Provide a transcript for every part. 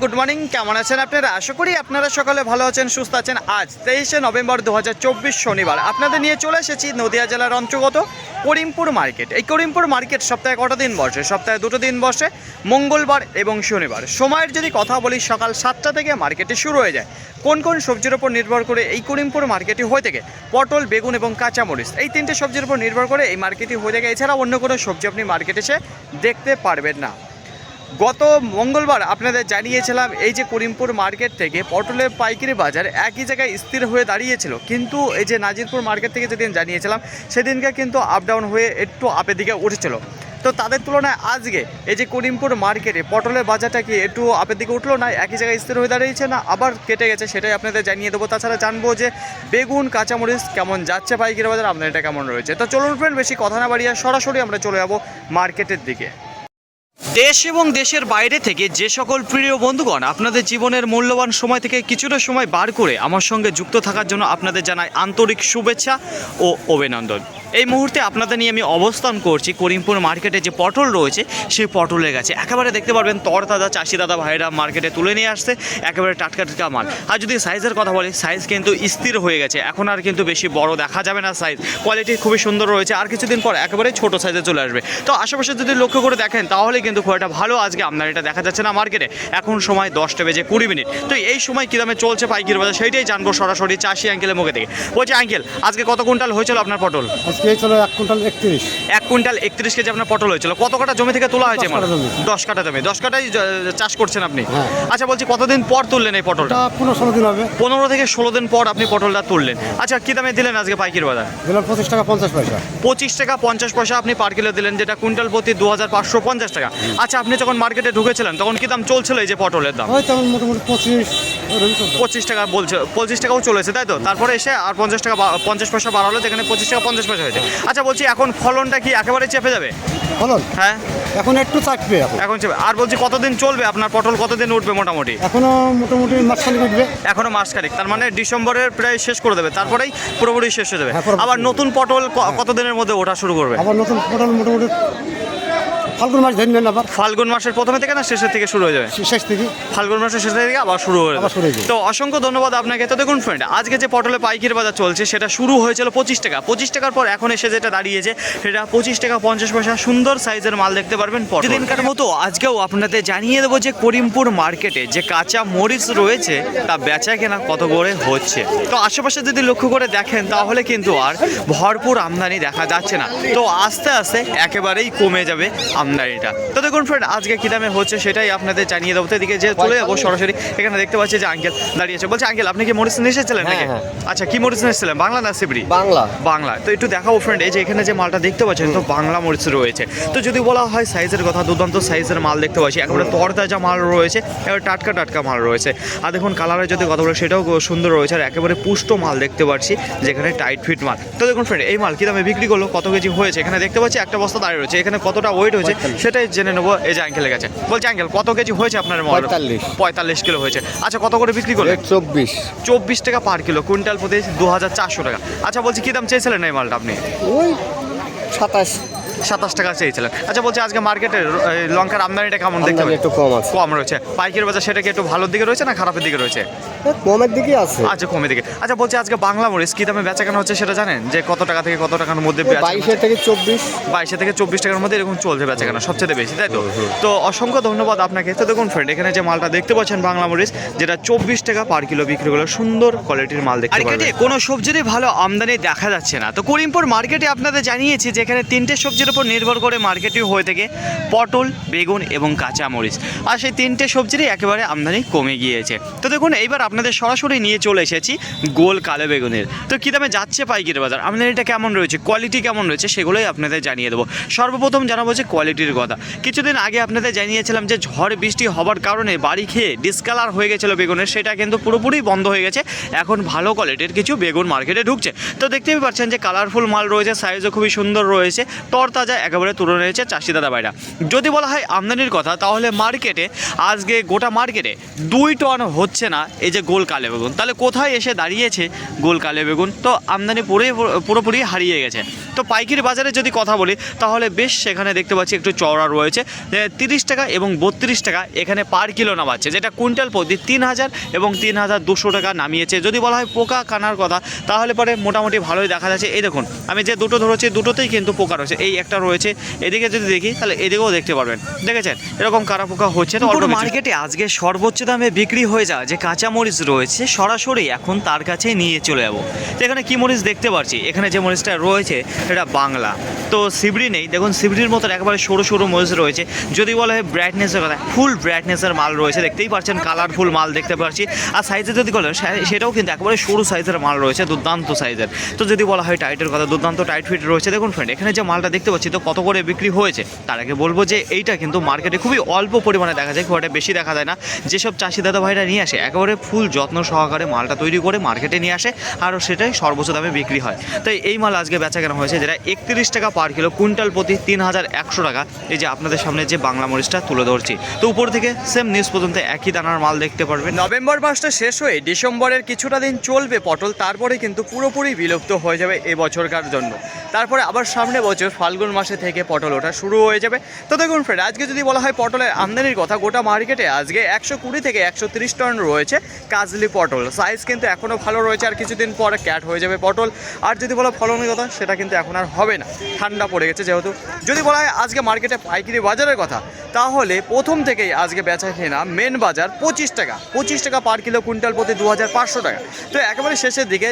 Good morning, কেমন আছেন আপনারা? আশা করি আপনারা সকালে ভালো আছেন, সুস্থ আছেন। আজ তেইশে নভেম্বর দু হাজার চব্বিশ শনিবার। আপনাদের নিয়ে চলে এসেছি নদিয়া জেলার অন্তর্গত করিমপুর মার্কেট। এই করিমপুর মার্কেট সপ্তাহে কটা দিন বসে? সপ্তাহে দুটো দিন বসে, মঙ্গলবার এবং শনিবার। সময়ের যদি কথা বলি, সকাল সাতটা থেকে মার্কেটে শুরু হয়ে যায়। কোন কোন সবজির উপর নির্ভর করে এই করিমপুর মার্কেটে হয়ে থাকে? পটল, বেগুন এবং কাঁচামরিচ এই তিনটে সবজির উপর নির্ভর করে এই মার্কেটে হয়ে থাকে। এছাড়া অন্য কোনো সবজি আপনি মার্কেটে এসে দেখতে পারবেন না। গত মঙ্গলবার আপনাদের জানিয়েছিলাম এই যে করিমপুর মার্কেট থেকে পটলের পাইকারি বাজার একই জায়গায় স্থির হয়ে দাঁড়িয়েছিল। কিন্তু এই যে নাজিরপুর মার্কেট থেকে যেদিন জানিয়েছিলাম, সেদিনকে কিন্তু আপ ডাউন হয়ে একটু আপের দিকে উঠেছিল। তো তাদের তুলনায় আজকে এই যে করিমপুর মার্কেটে পটলের বাজারটা কি একটু আপের দিকে উঠল না, একই জায়গায় স্থির হয়ে দাঁড়িয়েছে না আবার কেটে গেছে সেটাই আপনাদের জানিয়ে দেবো। তাছাড়া জানব যে বেগুন, কাঁচামরিচ কেমন যাচ্ছে পাইকারি বাজার আপনার এটা কেমন রয়েছে? তো চলুন ফ্রেন্ড বেশি কথা না বাড়িয়ে সরাসরি আমরা চলে যাব মার্কেটের দিকে। দেশ এবং দেশের বাইরে থেকে যে সকল প্রিয় বন্ধুগণ আপনাদের জীবনের মূল্যবান সময় থেকে কিছুটা সময় বার করে আমার সঙ্গে যুক্ত থাকার জন্য আপনাদের জানায় আন্তরিক শুভেচ্ছা ও অভিনন্দন। এই মুহূর্তে আপনাদের নিয়ে আমি অবস্থান করছি করিমপুর মার্কেটে যে পটল রয়েছে, সেই পটলের কাছে একেবারে দেখতে পারবেন তরতাজা চাষি দাদা ভাইরা মার্কেটে তুলে নিয়ে আসছে, একেবারে টাটকা টাটকা মাল। আর যদি সাইজের কথা বলি, সাইজ কিন্তু স্থির হয়ে গেছে। এখন আর কিন্তু বেশি বড় দেখা যাবে না সাইজ। কোয়ালিটি খুবই সুন্দর রয়েছে, আর কিছুদিন পর একেবারে ছোট সাইজে চলে আসবে। তো আশেপাশে যদি লক্ষ্য করে দেখেন তাহলে কিন্তু খুব একটা ভালো আজকে আপনার এটা দেখা যাচ্ছে না মার্কেটে। এখন সময় দশটা বেজে কুড়ি মিনিট। তো এই সময় কী দামে চলছে পাইকির বাজার, সেইটাই জানব সরাসরি চাষি আঙ্কেলের মুখে থেকে। বলছি, আঙ্কেল, আজকে কত কুইন্টাল হয়েছিল আপনার পটল? আজকে চলো এক কুইন্টাল একত্রিশ। এক কুইন্টাল একত্রিশ কেজি আপনার পটল হয়েছিল। কত কাটা জমি থেকে তোলা হয়েছে দশ কাটা জমি। দশ কাটাই চাষ করছেন আপনি? হ্যাঁ। আচ্ছা বলছি কতদিন পর তুললেন এই পটলটা? পনেরো ষোলো দিন হবে। পনেরো থেকে ষোলো দিন পর আপনি পটলটা তুললেন। আচ্ছা কী দামে দিলেন আজকে পাইকির বাজার? দিলাম পঁচিশ টাকা পঞ্চাশ পয়সা। পঁচিশ টাকা পঞ্চাশ পয়সা আপনি পার কিলো দিলেন যেটা কুইন্টাল প্রতি দু হাজার পাঁচশো পঞ্চাশ টাকা। আচ্ছা আপনি যখন মার্কেটে ঢুকেছিলেন তখন কি দাম চলছিল এই যে পটলের দাম? মোটামুটি পঁচিশ। পঁচিশ টাকা বলছে পঁচিশ টাকাও চলেছে তাই তো? তারপরে এসে আর পঞ্চাশ টাকা পঞ্চাশ পয়সা বাড়ালো যেখানে পঁচিশ টাকা পঞ্চাশ পয়সা হয়েছে। আচ্ছা বলছি এখন ফলনটা কি একেবারে চেপে যাবে? ফলন? হ্যাঁ। এখন একটু চাকবে এখন। চেপে আর বলছি কতদিন চলবে? আপনার পটল কতদিন উঠবে মোটামুটি? এখনও মোটামুটি মাঝখানে উঠবে। এখনও মাস খানিক তার মানে ডিসেম্বরের প্রায় শেষ করে দেবে তারপরেই পুরোপুরি শেষ হয়ে যাবে। হ্যাঁ, আবার নতুন পটল কতদিনের মধ্যে ওঠা শুরু করবে? আবার নতুন পটল মোটামুটি ফাল্গুন মাস ধরে নেন আবার। ফাল্গুন মাসের প্রথমে থেকে না শেষের থেকে শুরু হয়ে যাবে? শেষ থেকে। ফাল্গুন মাসের শেষ থেকে আবার শুরু হয়ে আবার শুরু হয়ে যাবে। তো অসংখ্য ধন্যবাদ আপনাকে। তো দেখুন ফ্রেন্ড আজকে যে পটলে পাইকির বাজার চলছে সেটা শুরু হয়েছিল পঁচিশ টাকা। পঁচিশ টাকার পর এখন এসে যেটা দাঁড়িয়েছে সেটা পঁচিশ টাকা পঞ্চাশ পয়সা সুন্দর সাইজের মাল দেখতে পারবেন প্রতিদিনকার মতো আজকেও আপনাদের জানিয়ে দেবো যে করিমপুর মার্কেটে যে কাঁচা মরিচ রয়েছে তা বেচা কেনা কত করে হচ্ছে? তো আশেপাশে যদি লক্ষ্য করে দেখেন তাহলে কিন্তু আর ভরপুর আমদানি দেখা যাচ্ছে না। তো আস্তে আস্তে একেবারেই কমে যাবে আমদানিটা তো দেখুন ফ্রেন্ড আজকে কী দামে হচ্ছে সেটাই আপনাদের জানিয়ে দেবো। তো এদিকে যে চলে যাব সরাসরি এখানে দেখতে পাচ্ছি যে আঙ্কেল দাঁড়িয়েছে বলছে আঙ্কেল আপনি কি মরিচ নিয়ে এসেছিলেন নাকি? হ্যাঁ, আচ্ছা কি মরিচ নিয়ে এসেছিলেন? বাংলা না সিবড়ি? বাংলা। বাংলা। তো একটু দেখাবো ফ্রেন্ড এই যে এখানে যে মালটা দেখতে পাচ্ছেন তো বাংলা মরিচ রয়েছে। তো যদি বলা হয় সাইজের কথা দুর্দান্ত সাইজের মাল দেখতে পাচ্ছি। একেবারে তরতাজা মাল রয়েছে একেবারে টাটকা টাটকা মাল রয়েছে। আর দেখুন কালারের যদি কথা বলে সেটাও সুন্দর রয়েছে। আর একেবারে পুষ্ট মাল দেখতে পাচ্ছি যেখানে টাইট ফিট মাল। তো দেখুন ফ্রেন্ড এই মাল কি দামে বিক্রি করল? কত কেজি হয়েছে? এখানে দেখতে পাচ্ছি একটা বস্তা দাঁড়িয়ে রয়েছে। এখানে কতটা ওয়েট হয়েছে? সেটাই জেনে নেব এই যে আঙ্কেলের কাছে। বলছে আঙ্কেল কত কেজি হয়েছে আপনার পঁয়তাল্লিশ। পঁয়তাল্লিশ কিলো হয়েছে। আচ্ছা কত করে বিক্রি করলেন? চব্বিশ। চব্বিশ টাকা পার কিলো কুইন্টাল প্রতি দু হাজার চারশো টাকা। আচ্ছা বলছি কী দাম চেয়েছিলেন এই মালটা আপনি? ওই সাতাশ। সাতাশ টাকা চেয়েছিলেন। আচ্ছা বলছি আজকে মার্কেটে লঙ্কার আমদানিটা কেমন দেখতে একটু কম আছে। কম রয়েছে। পাইকারি বাজার সেটা কি একটু ভালোর দিকে রয়েছে না খারাপের দিকে রয়েছে? কমের দিকে আছে। আচ্ছা কমের দিকে। আচ্ছা বলছি আজকে বাংলা মরিচ কী দামে বেচা কেনা হচ্ছে সেটা জানেন? যে কত টাকা থেকে কত টাকার মধ্যে বেচা বাইশে থেকে চব্বিশ। বাইশে থেকে চব্বিশ টাকার মধ্যে এরকম চলছে বেচা কেনা সবচেয়ে বেশি তাই তো? তো অসংখ্য ধন্যবাদ আপনাকে। তো দেখুন ফ্রেন্ড এখানে যে মালটা দেখতে পাচ্ছেন বাংলা মরিচ যেটা চব্বিশ টাকা পার কিলো বিক্রি করলে সুন্দর কোয়ালিটির মাল দেখতে পারবেন। কোনো সবজিরই ভালো আমদানি দেখা যাচ্ছে না। তো করিমপুর মার্কেটে আপনাদের জানিয়েছি যে এখানে তিনটে সবজির উপর নির্ভর করে মার্কেটই হয়ে থাকে পটল বেগুন এবং কাঁচা মরিচ আর সেই তিনটে সবজিরই একেবারে আমদানি কমে গিয়েছে। তো দেখুন এইবার আপনাদের সরাসরি নিয়ে চলে এসেছি গোল কালো বেগুনের। তো কী দামে যাচ্ছে পাইকারি বাজার? আমদানিটা কেমন রয়েছে? কোয়ালিটি কেমন রয়েছে? সেগুলোই আপনাদের জানিয়ে দেবো। সর্বপ্রথম জানাব যে কোয়ালিটির কথা। কিছুদিন আগে আপনাদের জানিয়েছিলাম যে ঝড় বৃষ্টি হওয়ার কারণে বাড়ি খেয়ে ডিসকালার হয়ে গেছিল বেগুনের। সেটা কিন্তু পুরোপুরি বন্ধ হয়ে গেছে। এখন ভালো কোয়ালিটির কিছু বেগুন মার্কেটে ঢুকছে। তো দেখতেই পাচ্ছেন যে কালারফুল মাল রয়েছে সাইজও খুবই সুন্দর রয়েছে, তরতাজা একেবারে তুলে রয়েছে চাষি দাদা ভাইরা যদি বলা হয় আমদানির কথা, তাহলে মার্কেটে আজকে গোটা মার্কেটে দুই টন হচ্ছে না। এই যে গোল কালে বেগুন। তাহলে কোথায় এসে দাঁড়িয়েছে গোল কালে বেগুন? তো আমদানি পুরোই পুরোপুরি হারিয়ে গেছে। তো পাইকারি বাজারে যদি কথা বলি, তাহলে বেশ সেখানে দেখতে পাচ্ছি একটু চওড়া রয়েছে। তিরিশ টাকা এবং বত্রিশ টাকা এখানে পার কিলো নামাচ্ছে, যেটা কুইন্টাল প্রতি তিন হাজার এবং তিন হাজার দুশো টাকা নামিয়েছে। যদি বলা হয় পোকা কানার কথা, তাহলে পরে মোটামুটি ভালোই দেখা যাচ্ছে। এই দেখুন, আমি যে দুটো ধরেছি, দুটোতেই কিন্তু পোকা রয়েছে। এই একটা রয়েছে, এদিকে যদি দেখি, তাহলে এদিকেও দেখতে পারবেন। দেখেছেন? এরকম কারা পোকা হচ্ছে তো মার্কেটে আজকে সর্বোচ্চ দামে বিক্রি হয়ে যাওয়া, যে কাঁচা মরিচ রয়েছে, সরাসরি এখন তার কাছে নিয়ে চলে যাব। তো এখানে কি মরিচ দেখতে পাচ্ছি? এখানে যে মরিচটা রয়েছে এটা বাংলা। তো সিবড়ি নেই, দেখুন সিবড়ির মতন একেবারে সরু সরু মরিচ রয়েছে। যদি বলা হয় ব্রাইটনেসের কথা ফুল ব্রাইটনেসের মাল রয়েছে, দেখতেই পাচ্ছেন কালারফুল মাল দেখতে পাচ্ছি। আর সাইজে যদি বলেন সেটাও কিন্তু একেবারে সরু সাইজের মাল রয়েছে, দুর্দান্ত সাইজের তো যদি বলা হয় টাইটের কথা, দুর্দান্ত টাইট ফিট রয়েছে। দেখুন ফ্রেন্ড এখানে যে মালটা দেখতে পাচ্ছি, তো কত করে বিক্রি হয়েছে? তার আগে বলব যে এইটা কিন্তু মার্কেটে খুবই অল্প পরিমাণে দেখা যায়, খুব একটা বেশি দেখা যায় না। যেসব চাষি দাদা ভাইরা নিয়ে আসে, একেবারে ফুল যত্ন সহকারে মালটা তৈরি করে মার্কেটে নিয়ে আসে আর সেটাই সর্বোচ্চ দামে বিক্রি হয়। তাই এই মাল আজকে বেচা কেনা হয়েছে যেটা একত্রিশ টাকা পার কিলো কুইন্টাল প্রতি তিন হাজার একশো টাকা। এই যে আপনাদের সামনে যে বাংলা মরিচটা তুলে ধরছি। তো উপর থেকে সেম নিউজ পর্যন্ত একই দানার মাল দেখতে পারবেন। নভেম্বর মাসটা শেষ হয়ে ডিসেম্বরের কিছুটা দিন চলবে পটল, তারপরে কিন্তু পুরোপুরি বিলুপ্ত হয়ে যাবে এই বছরকার জন্য। তারপরে আবার সামনে বছর ফাল্গুন মাসে থেকে পটল ওঠা শুরু হয়ে যাবে। তো দেখুন ফ্রেন্ড আজকে যদি বলা হয় পটলের আমদানির কথা, গোটা মার্কেটে আজকে একশো কুড়ি থেকে একশো তিরিশ টন রয়েছে। কাজলি পটল। সাইজ কিন্তু এখনও ভালো রয়েছে আর কিছুদিন পরে ক্যাট হয়ে যাবে পটল। আর যদি বলো ফলনের কথা, সেটা কিন্তু এখন আর হবে না। ঠান্ডা পড়ে গেছে যেহেতু। যদি বলা হয় আজকে মার্কেটে পাইকারি বাজারের কথা তাহলে প্রথম থেকেই আজকে বেচা কেনা মেন বাজার পঁচিশ টাকা। পঁচিশ টাকা পার কিলো কুইন্টাল প্রতি দু হাজার পাঁচশো টাকা। তো একেবারে শেষের দিকে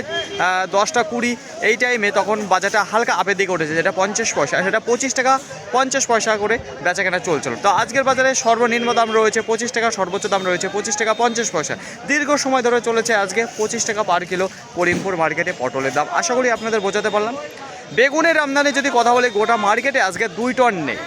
দশটা কুড়ি, এই টাইমে তখন বাজারটা হালকা আপের দিকে উঠেছে, যেটা পঞ্চাশ পয়সা। সেটা পঁচিশ টাকা, পঞ্চাশ পয়সা করে বেচা কেনা চলছিল। তো আজকের বাজারে সর্বনিম্ন দাম রয়েছে পঁচিশ টাকা, সর্বোচ্চ দাম রয়েছে পঁচিশ টাকা, পঞ্চাশ পয়সা। দীর্ঘ সময় ধরে চলেছে আজকে পঁচিশ টাকা পার কিলো করিমপুর মার্কেটে পটলের দাম। আশা করি আপনাদের বোঝাতে পারলাম। বেগুনের আমদানি যদি কথা বলি, গোটা মার্কেটে আজকে দুই টন নেই।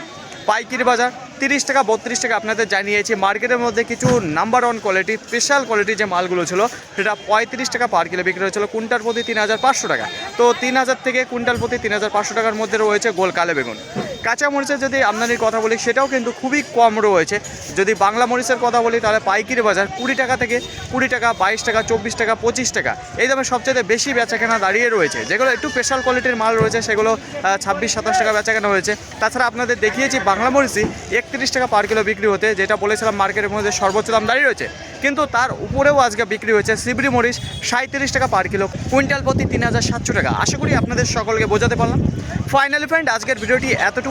পাইকির বাজার তিরিশ টাকা, বত্রিশ টাকা আপনাদের জানিয়েছি। মার্কেটের মধ্যে কিছু number one quality special quality যে মালগুলো ছিল, সেটা পঁয়ত্রিশ টাকা পার কিলো বিক্রি হয়েছিল, কুইন্টাল প্রতি তিন হাজার পাঁচশো টাকা। তো তিন হাজার থেকে কুইন্টাল প্রতি তিন হাজার পাঁচশো টাকার মধ্যে রয়েছে গোল কালে বেগুন। কাঁচা মরিচের যদি আমদানির কথা বলি, সেটাও কিন্তু খুবই কম রয়েছে। যদি বাংলা মরিচের কথা বলি, তাহলে পাইকারি বাজার কুড়ি টাকা থেকে কুড়ি টাকা, বাইশ টাকা, চব্বিশ টাকা, পঁচিশ টাকা। এই দামে সবচেয়ে বেশি বেচাকেনা দাঁড়িয়ে রয়েছে। যেগুলো একটু স্পেশাল কোয়ালিটির মাল রয়েছে, সেগুলো ছাব্বিশ, সাতাশ টাকা বেচাকেনা হয়েছে। তাছাড়া আপনাদের দেখিয়েছি বাংলা মরিচই একত্রিশ টাকা পার কিলো বিক্রি হতে, যেটা বলেছিলাম মার্কেটের মধ্যে সর্বোচ্চ দাম দাঁড়িয়ে রয়েছে। কিন্তু তার উপরেও আজকে বিক্রি হয়েছে সিবড়ি মরিচ সাঁত্রিশ টাকা পার কিলো কুইন্টাল প্রতি তিন হাজার সাতশো টাকা। আশা করি আপনাদের সকলকে বোঝাতে পারলাম। ফাইনালি ফ্রেন্ড আজকের ভিডিওটি